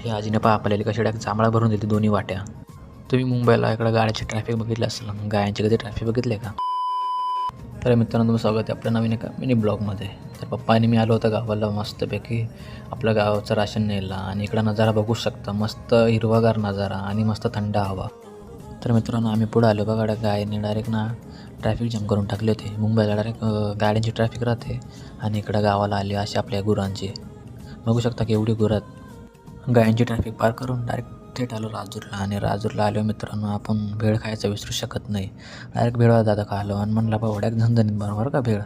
हे आजीनं पहा आपल्याला कशा डाक जांभळा भरून देते दोन्ही वाट्या. तुम्ही मुंबईला इकडं गाड्याची ट्रॅफिक बघितलं असेल गायांचे गायांची कधी ट्रॅफिक बघितले का? तर मित्रांनो तुमचं स्वागत आहे आपल्या नवीन एका मिनी ब्लॉगमध्ये तर पप्पा आणि मी आलो होतं गावाला मस्तपैकी. आपल्या गावाचं राशन न्यायला आणि इकडं नजारा बघू शकता. मस्त हिरवागार नजारा आणि मस्त थंड हवा. तर मित्रांनो आम्ही पुढं आलो बघा गायने डायरेक्ट ना ट्रॅफिक जाम करून टाकले होते. मुंबईला डायरेक्ट गाड्यांची ट्रॅफिक राहते आणि इकडं गावाला आली अशी आपल्या गुरांची. बघू शकता की एवढी गुरात गायांची ट्रॅफिक पार करून डायरेक्ट थेट आलो राजूरला. आणि राजूरला आलो मित्रांनो आपण भेळ खायचं विसरू शकत नाही. डायरेक्ट भेळ दादा खालो आणि म्हणला बा वड्याक झणझणीत बरोबर का भेळ?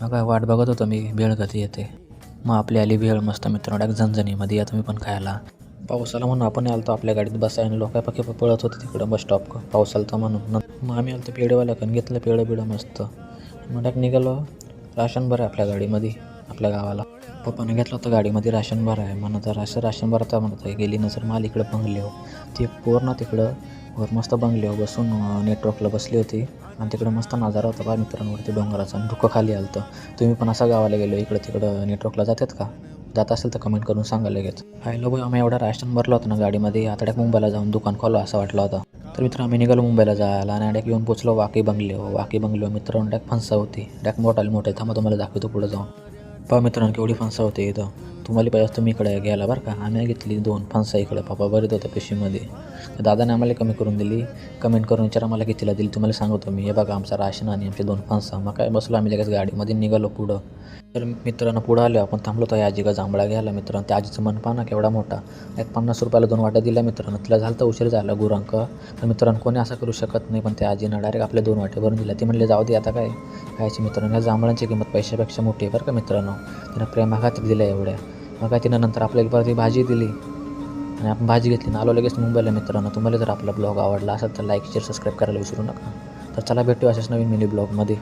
मग काय वाट बघत होतो मी भेळ कधी येते. मग आपली आली भेळ मस्त मित्रांनो डायरेक्ट झणझणीमध्ये या तुम्ही पण खायला. पावसाला म्हणून आपण आलतो आपल्या गाडीत बसाय आणि लोक पक्के पळत होते तिकडं बस स्टॉप पावसाला तर म्हणून. मग आम्ही आलतो पेढेवाल्याकडून घेतलं पेढं बिडं मस्त. मग डायरेक्ट निघालो. राशन बरं आपल्या गाडीमध्ये. आपल्या गावाला. पप्पाने घेतलं होतं गाडीमध्ये राशन भर आहे म्हणत राशन असं राशन भरता म्हणत आहे. गेली नजर माल इकडं बंगले हो. ती पूर्ण तिकडं वर मस्त बंगले हो. बसून नेटवर्कला बसली होती. आणि तिकडं मस्त नजारा होता बा मित्रांवरती डोंगराचा. आणि खाली आलं तुम्ही पण असा गावाला गेलो इकडं तिकडं नेटवर्कला जातात का? जात असेल तर कमेंट करून सांगा लगेच. हॅलो भाई आम्ही एवढा राशन भरलं होतं ना गाडीमध्ये. आता मुंबईला जाऊन दुकान खोलो असं वाटलं होतं. तर मित्र आम्ही निघालो मुंबईला जायला आणि अडॅक येऊन पोचलो वाकी बंगले हो. वाकी बंगले हो मित्रांनो डॅक फणसा होती डॅक मोठाली मोठे थांबा तुम्हाला दाखवतो पुढे जाऊन. पहा मित्रांनो केवढी फणसा होते इथं. तुम्हाला पाहिजे तुम्ही इकडे घ्यायला बरं का. आम्ही घेतली दोन फणसा इकडे. पप्पा बरेच होत्या पेशीमध्ये. तर दादाने आम्हाला कमी करून दिली. कमेंट करून विचारा मला कितीला दिली तुम्हाला सांगतो मी. हे बघा आमचा राशन आणि आमचे दोन फणसा. मग काय बसलो आम्ही लगेच गाडीमध्ये निघालो पुढं. तर मित्रांनो पुढं आलो आपण थांबलो तर आजी का जांभळा घ्यायला मित्रांनो. त्या आजीचं मन पाहा ना केवढा मोठा. एक पन्नास रुपयाला दोन वाट्या दिल्या मित्रांनो. तिला झालं तर उशीर झाला गुरांक. तर मित्रांनो कोणी असं करू शकत नाही पण त्या आजीनं डायरेक्ट आपल्या दोन वाट्या भरून दिल्या. ती म्हणले जाऊ दे आता काय खायची मित्रांनो? ह्या जांभळांची किंमत पैशापेक्षा मोठी आहे बरं का मित्रांनो. तिनं प्रेमाघात दिल्या एवढ्या. मग काय तिनं नंतर आपल्याला परत भाजी दिली. आणि आपण भाजी घेतली. ना आलो लगेच मुंबईला मित्रांनो. तुम्हाला जर आपला ब्लॉग आवडला असेल तर लाईक शेअर सबस्क्राईब करायला विसरू नका. तर चला भेटू अशाच नवीन मिनी ब्लॉगमध्ये.